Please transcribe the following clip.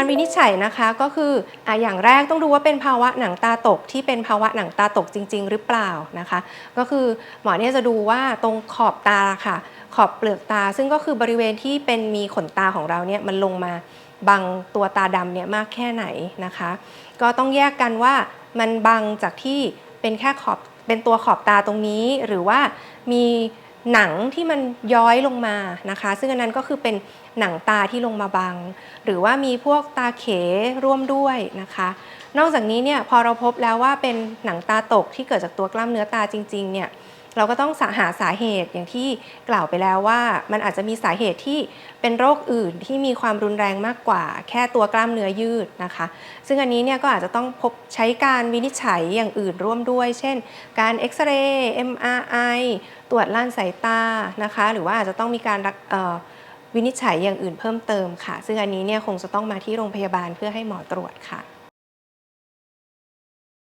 การวินิจฉัยนะคะก็คืออะอย่างแรกต้องดูว่าเป็นภาวะหนังตาตกที่เป็นภาวะหนังตาตกจริง ๆ หรือเปล่านะคะ ก็คือหมอเนี่ยจะดูว่าตรงขอบตาค่ะ ขอบเปลือกตา ซึ่งก็คือบริเวณที่เป็นมีขนตาของเราเนี่ยมันลงมาบังตัวตาดำเนี่ยมากแค่ไหนนะคะ ก็ต้องแยกกันว่ามันบังจากที่เป็นแค่ขอบเป็นตัวขอบตาตรงนี้ หรือว่ามี หนังที่มันย้อยลงมานะคะ ซึ่งอันนั้นก็คือเป็นหนังตาที่ลงมาบัง หรือว่ามีพวกตาเขร่วมด้วยนะคะ นอกจากนี้เนี่ยพอเราพบแล้วว่าเป็นหนังตาตกที่เกิดจากตัวกล้ามเนื้อตาจริงๆเนี่ย เราก็ต้องหาสาเหตุอย่างที่กล่าวไปแล้วว่า มันอาจจะมีสาเหตุที่เป็นโรคอื่นที่มีความรุนแรงมากกว่า แค่ตัวกล้ามเนื้อยืดนะคะ ซึ่งอันนี้เนี่ยก็อาจจะต้องพบใช้การวินิจฉัยอย่างอื่นร่วมด้วย เช่น การเอ็กซเรย์ MRI ตรวจล่านสายตานะคะ หรือว่าอาจจะต้องมีการวินิจฉัยอย่างอื่นเพิ่มเติมค่ะ ซึ่งอันนี้เนี่ยคงจะต้องมาที่โรงพยาบาลเพื่อให้หมอตรวจค่ะ